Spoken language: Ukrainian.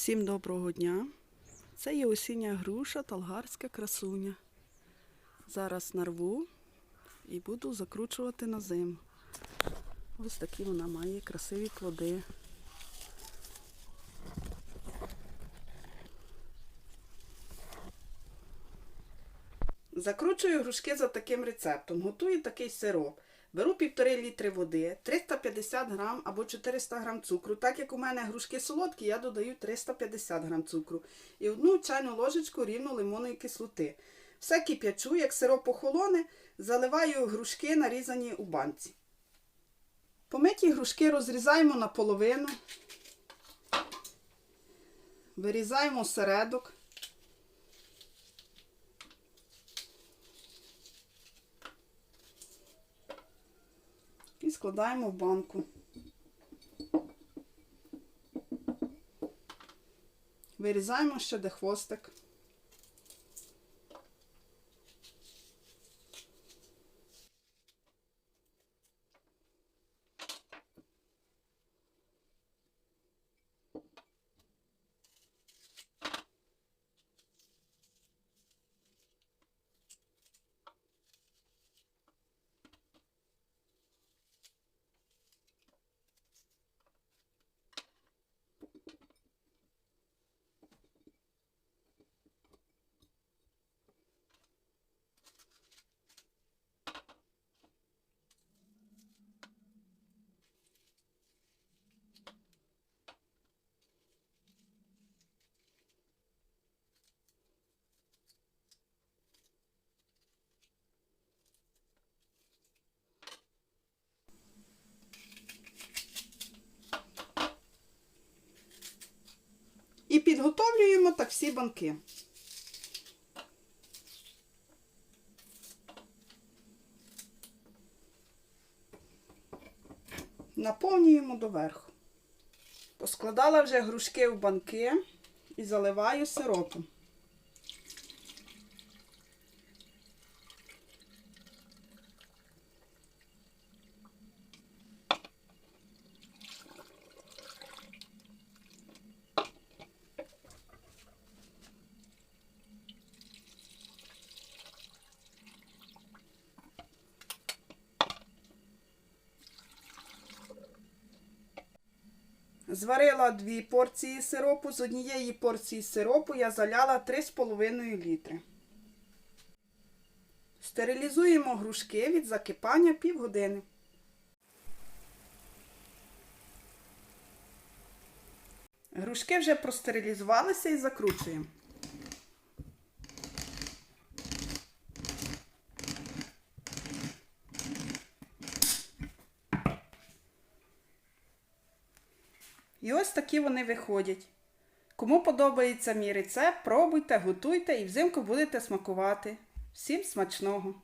Всім доброго дня. Це є осіння груша талгарська красуня. Зараз нарву і буду закручувати на зиму. Ось такі вона має красиві плоди. Закручую грушки за таким рецептом. Готую такий сироп. Беру 1,5 літри води, 350 грам або 400 грам цукру. Так як у мене грушки солодкі, я додаю 350 грам цукру. І одну чайну ложечку рівно лимонної кислоти. Все кип'ячу, як сироп охолоне, заливаю грушки, нарізані у банці. Помиті грушки розрізаємо на половину, вирізаємо середок. І складаємо в банку. Вирізаємо ще де хвостик. І підготовлюємо так всі банки. Наповнюємо доверху. Поскладала вже грушки в банки і заливаю сиропом. Зварила дві порції сиропу. З однієї порції сиропу я заляла 3,5 літри. Стерилізуємо грушки від закипання півгодини. Грушки вже простерилізувалися і закручуємо. І ось такі вони виходять. Кому подобається мій рецепт, пробуйте, готуйте і взимку будете смакувати. Всім смачного!